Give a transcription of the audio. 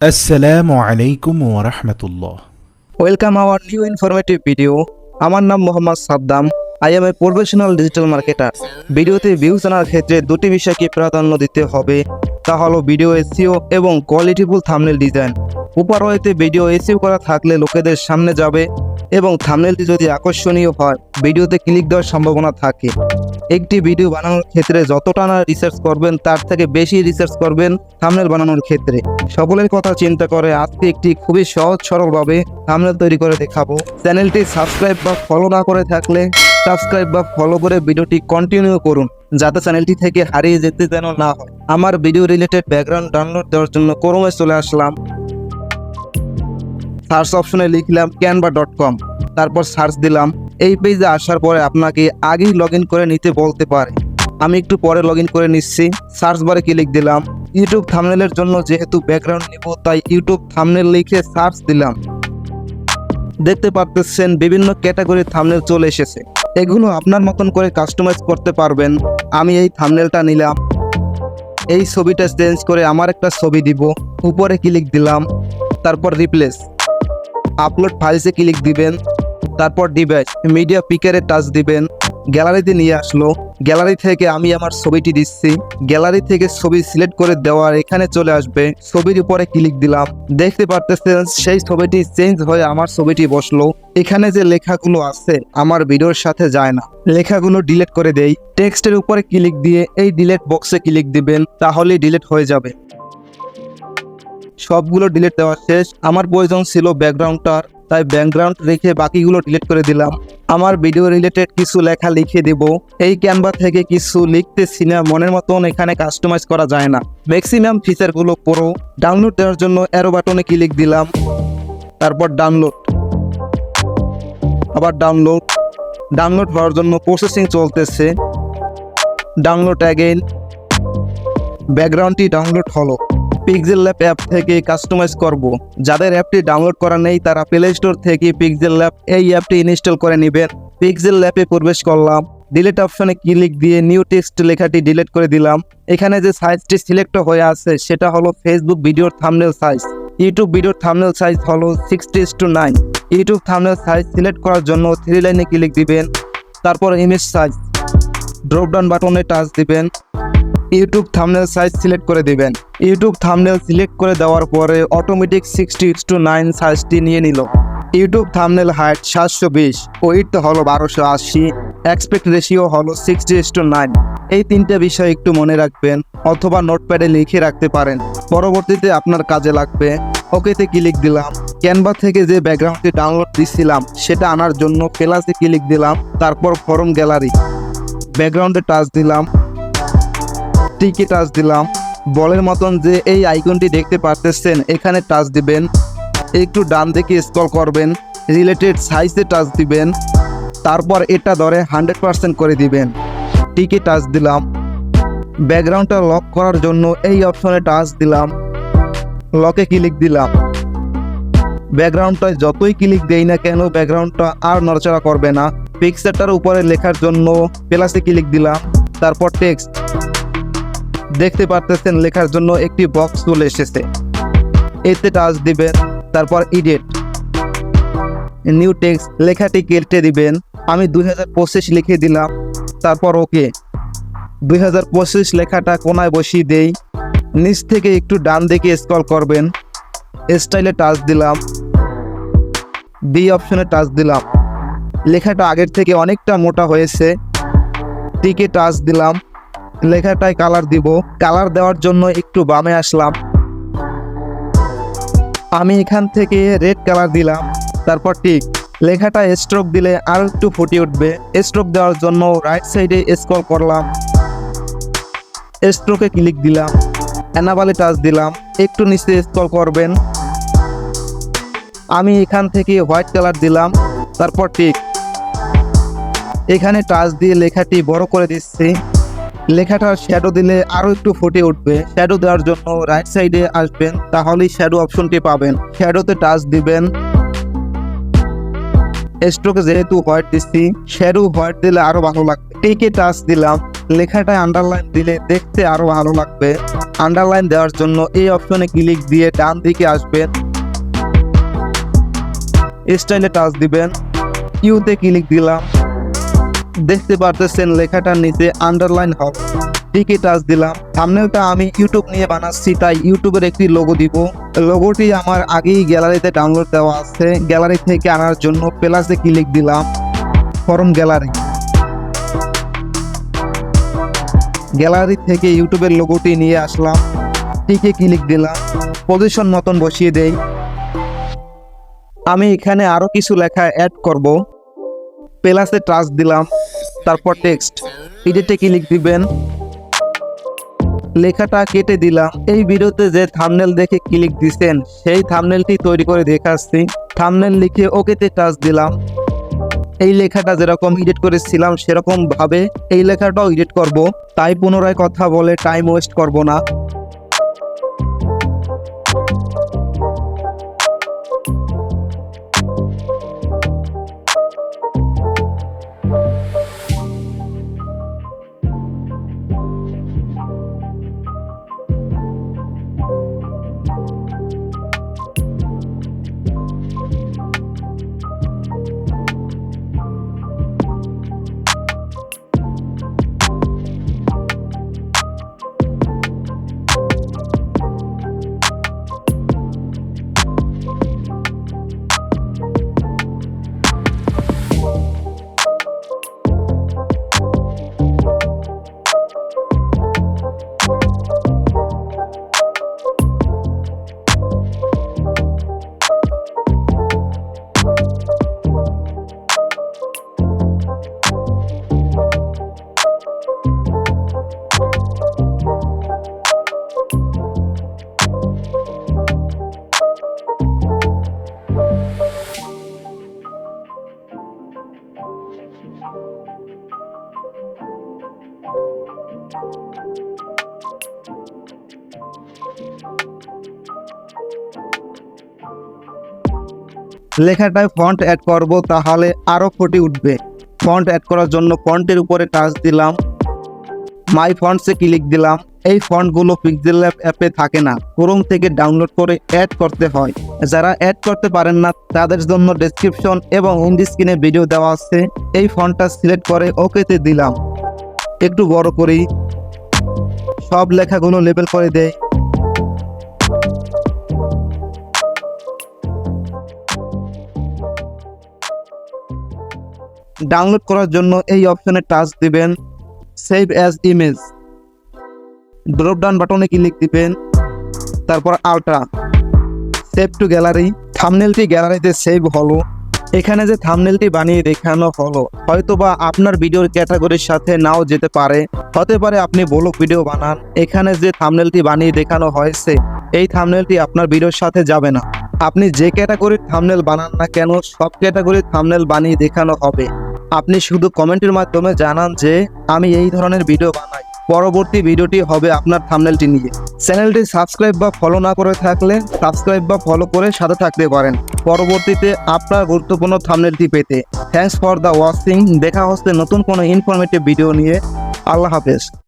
আসসালামু আলাইকুম ওরহমতুল্লাহ welcome our new informative video আমার নাম Mohammad Saddam. I am a professional digital marketer ভিডিওতে ভিউজ আনার ক্ষেত্রে দুটি বিষয়কে প্রাধান্য দিতে হবে। তা হলো ভিডিও এসিও এবং কোয়ালিটিফুল থামনেল ডিজাইন উপরওয়েতে ভিডিও এসিও করা থাকলে লোকেদের সামনে যাবে এবং থামনেলটি যদি আকর্ষণীয় হয় ভিডিওতে ক্লিক দেওয়ার সম্ভাবনা থাকে। একটি ভিডিও বানানোর ক্ষেত্রে যতটা না রিসার্চ করবেন, তার থেকে বেশি রিসার্চ করবেন থামনেল বানানোর ক্ষেত্রে। সকলের কথা চিন্তা করে আজকে একটি খুবই সহজ, সরলভাবে থামনেল তৈরি করে দেখাবো। চ্যানেলটি সাবস্ক্রাইব বা ফলো না করে থাকলে সাবস্ক্রাইব বা ফলো করে ভিডিওটি কন্টিনিউ করুন, যাতে চ্যানেলটি থেকে হারিয়ে যেতে যেন না হয়। আমার ভিডিও রিলেটেড ব্যাকগ্রাউন্ড ডাউনলোড দেওয়ার জন্য ক্রমে চলে আসলাম। সার্চ অপশনে লিখলাম ক্যানভা ডট কম তারপর সার্চ দিলাম। এই পেজে আসার পরে আপনাকে আগেই লগ করে নিতে বলতে পারে। আমি একটু পরে লগ করে নিচ্ছি। সার্চ বারে ক্লিক দিলাম। ইউটিউব থামনেলের জন্য যেহেতু ব্যাকগ্রাউন্ড নিব, তাই ইউটিউব থামনেল লিখে সার্চ দিলাম। দেখতে পারতেছেন বিভিন্ন ক্যাটাগরির থামনেল চলে এসেছে। এগুলো আপনার মতন করে কাস্টমাইজ করতে পারবেন। আমি এই থামনেলটা নিলাম। এই ছবিটা চেঞ্জ করে আমার একটা ছবি দিব। উপরে ক্লিক দিলাম। তারপর রিপ্লেস আপলোড ফাইলসে ক্লিক দিবেন। তারপর ডিভাইস মিডিয়া পিকারে টাচ দিবেন। গ্যালারিতে নিয়ে আসলো। গ্যালারি থেকে আমি আমার ছবিটি দিচ্ছি। গ্যালারি থেকে ছবি সিলেক্ট করে দেওয়ার এখানে চলে আসবে। ছবির উপরে ক্লিক দিলাম। দেখতে পারতেছেন, সেই ছবিটি চেঞ্জ হয়ে আমার ছবিটি বসল। এখানে যে লেখাগুলো আছে, আমার ভিডিওর সাথে যায় না। লেখাগুলো ডিলেট করে দেই। টেক্সটের উপরে ক্লিক দিয়ে এই ডিলেট বক্সে ক্লিক দিবেন, তাহলেই ডিলিট হয়ে যাবে। সবগুলো ডিলিট দেওয়া শেষ। আমার প্রয়োজন ছিল ব্যাকগ্রাউন্ডটার। তাই ব্যাকগ্রাউন্ড রেখে বাকিগুলো ডিলিট করে দিলাম। আমার ভিডিও রিলেটেড কিছু লেখা লিখে দেব। এই ক্যানভা থেকে কিছু লিখতেছি না মনের মতন এখানে কাস্টমাইজ করা যায় না। ম্যাক্সিমাম ফিচারগুলো পুরো ডাউনলোড দেওয়ার জন্য অ্যারো বাটনে ক্লিক দিলাম। তারপর ডাউনলোড আবার ডাউনলোড ডাউনলোড হওয়ার জন্য প্রসেসিং চলতেছে। ডাউনলোড অ্যাগেন ব্যাকগ্রাউন্ডটি ডাউনলোড হলো। পিক্সেল ল্যাব অ্যাপ থেকে কাস্টমাইজ করব। যাদের অ্যাপটি ডাউনলোড করা নেই, তারা প্লে স্টোর থেকে পিক্সেল ল্যাব এই অ্যাপটি ইনস্টল করে নেবেন। পিক্সেল ল্যাবে প্রবেশ করলাম। ডিলিট অপশনে ক্লিক দিয়ে নিউ টেক্সট লেখাটি ডিলিট করে দিলাম। এখানে যে সাইজটি সিলেক্ট হয়ে আছে, সেটা হলো ফেসবুক ভিডিওর থামনেল সাইজ ইউটিউব ভিডিওর থামনেল সাইজ হলো sixty two nine YouTube thumbnail size select করার জন্য থ্রি লাইনে ক্লিক দিবেন। তারপর ইমেজ সাইজ ড্রপডাউন বাটনে টাচ দিবেন। ইউটিউব থামনেল সাইজ সিলেক্ট করে দিবেন। ইউটিউব থামনেল সিলেক্ট করে দেওয়ার পরে অটোমেটিক সিক্সটি টু নাইন সাইজটি নিয়ে নিল। ইউটিউব থামনেল হাইট সাতশো বিশ ওয়েট হলো বারোশো আশি এক্সপেক্ট রেশিও হলো সিক্সটি টু নাইন এই তিনটে বিষয় একটু মনে রাখবেন অথবা নোটপ্যাডে লিখে রাখতে পারেন। পরবর্তীতে আপনার কাজে লাগবে। ওকেতে ক্লিক দিলাম। ক্যানভা থেকে যে ব্যাকগ্রাউন্ডটি ডাউনলোড দিচ্ছিলাম সেটা আনার জন্য প্লাসে ক্লিক দিলাম। তারপর ফরম গ্যালারি ব্যাকগ্রাউন্ডে টাচ দিলাম। টিকে টাচ দিলাম। বলের মতন যে এই আইকনটি দেখতে পারতেছেন, এখানে টাচ দিবেন। একটু ডান দিকে স্ক্রল করবেন রিলেটেড সাইজে টাচ দিবেন। তারপর এটা ধরে হান্ড্রেড পার্সেন্ট করে দিবেন। টিকে টাচ দিলাম। ব্যাকগ্রাউন্ডটা লক করার জন্য এই অপশনে টাচ দিলাম। লকে ক্লিক দিলাম। ব্যাকগ্রাউন্ডটায় যতই ক্লিক দেই না কেন ব্যাকগ্রাউন্ডটা আর নড়াচড়া করবে না। পিকচারটার উপরে লেখার জন্য প্লাসে ক্লিক দিলাম। তারপর টেক্সট দেখতে পারতেছেন লেখার জন্য একটি বক্স চলে এসেছে। এতে টাচ দিবেন, তারপর ইডিট নিউ টেক্সট লেখাটি কেটে দিবেন। আমি দুই হাজার পঁচিশ লিখে দিলাম, তারপর ওকে দুই হাজার পঁচিশ লেখাটা কোনায় বসিয়ে দেই। নিচ থেকে একটু ডান দিকে স্ক্রল করবেন। স্টাইলে টাচ দিলাম। বি অপশনে টাচ দিলাম। লেখাটা আগের থেকে অনেকটা মোটা হয়েছে। টিকে টাচ দিলাম। লেখাটায় কালার দিব। কালার দেওয়ার জন্য একটু বামে আসলাম। আমি এখান থেকে রেড কালার দিলাম। তারপর টিক লেখাটা স্ট্রোক দিলে আর একটু ফুটে উঠবে। স্ট্রোক দেওয়ার জন্য রাইট সাইডে স্ক্রল করলাম। স্ট্রোকে ক্লিক দিলাম। অ্যানাবালে টাচ দিলাম। একটু নিচে স্ক্রল করবেন। আমি এখান থেকে হোয়াইট কালার দিলাম। তারপর টিক এখানে টাচ দিয়ে লেখাটি বড় করে দিচ্ছি। লেখাটার শ্যাডো দিলে আরও একটু ফুটে উঠবে। শ্যাডো দেওয়ার জন্য রাইট সাইডে আসবেন, তাহলেই শ্যাডো অপশনটি পাবেন। শ্যাডোতে টাচ দিবেন। স্ট্রোকে যেহেতু হোয়াইট দিচ্ছি শ্যাডো হোয়াইট দিলে আরও ভালো লাগবে। টেকে টাচ দিলাম, লেখাটায় আন্ডারলাইন দিলে দেখতে আরও ভালো লাগবে। আন্ডারলাইন দেওয়ার জন্য এই অপশনে ক্লিক দিয়ে ডান দিকে আসবেন। স্টাইলে টাচ দিবেন। ইউতে ক্লিক দিলাম। দেখতে পারতেছেন লেখাটার নিচে আন্ডারলাইন হবে টিকে টাচ দিলাম। থাম্বনেলটা আমি ইউটিউব নিয়ে বানাচ্ছি, তাই ইউটিউবের একটি লোগো দিব। লোগোটি আমার আগেই গ্যালারিতে ডাউনলোড দেওয়া আছে। গ্যালারি থেকে আনার জন্য প্লাসে ক্লিক দিলাম। ফরম গ্যালারি গ্যালারি থেকে ইউটিউবের লোগোটি নিয়ে আসলাম। টিকে ক্লিক দিলাম। পজিশন মতন বসিয়ে দেই। আমি এখানে আরও কিছু লেখা অ্যাড করব। প্লাসে টাচ দিলাম। তারপর টেক্সট এডিটে ক্লিক দিবেন। লেখাটা কেটে দিলাম। এই ভিডিওতে যে থামনেল দেখে ক্লিক দিছেন, সেই থামনেলটি তৈরি করে দেখাচ্ছি। থামনেল লিখে ওকেতে টাচ দিলাম। এই লেখাটা যেরকম এডিট করেছিলাম সেরকম ভাবে এই লেখাটাও এডিট করব। তাই পুনরায় কথা বলে টাইম ওয়েস্ট করব না। লেখাটায় ফন্ট অ্যাড করব তাহলে আরও ফুটে উঠবে। ফন্ট অ্যাড করার জন্য ফন্টের উপরে টাচ দিলাম। মাই ফন্টসে ক্লিক দিলাম। এই ফন্টগুলো পিক্সেল অ্যাপে থাকে না। ক্রোম থেকে ডাউনলোড করে অ্যাড করতে হয়। যারা অ্যাড করতে পারেন না, তাদের জন্য ডেসক্রিপশন এবং ইন্ডি স্ক্রিনে ভিডিও দেওয়া আছে। এই ফন্টটা সিলেক্ট করে ওকেতে দিলাম। একটু বড় করি। সব লেখাগুলো লেবেল করে দেয় ডাউনলোড করার জন্য এই অপশনে টাচ দিবেন save as image drop down বাটনে ক্লিক দিবেন, তারপর আলট্রা সেভ টু গ্যালারি থামনেলটি গ্যালারিতে সেভ হলো। এখানে যে থামনেলটি বানিয়ে দেখানো হলো, হয়তোবা আপনার ভিডিওর ক্যাটাগরির সাথে নাও যেতে পারে। হতে পারে আপনি ব্লগ ভিডিও বানান, এখানে যে থামনেলটি বানিয়ে দেখানো হয়েছে, এই থামনেলটি আপনার ভিডিওর সাথে যাবে না। আপনি যে ক্যাটাগরির থামনেল বানান না কেন, সব ক্যাটাগরির থামনেল বানিয়ে দেখানো হবে। আপনি শুধু কমেন্টের মাধ্যমে জানান যে আমি এই ধরনের ভিডিও বানাই। পরবর্তী ভিডিওটি হবে আপনার থামনেলটি নিয়ে। চ্যানেলটি সাবস্ক্রাইব বা ফলো না করে থাকলে সাবস্ক্রাইব বা ফলো করে সাথে থাকতে পারেন। পরবর্তীতে আপনার গুরুত্বপূর্ণ থামনেলটি পেতে থ্যাংকস ফর দ্য ওয়াচিং দেখা হচ্ছে নতুন কোনো ইনফরমেটিভ ভিডিও নিয়ে। আল্লাহ হাফেজ।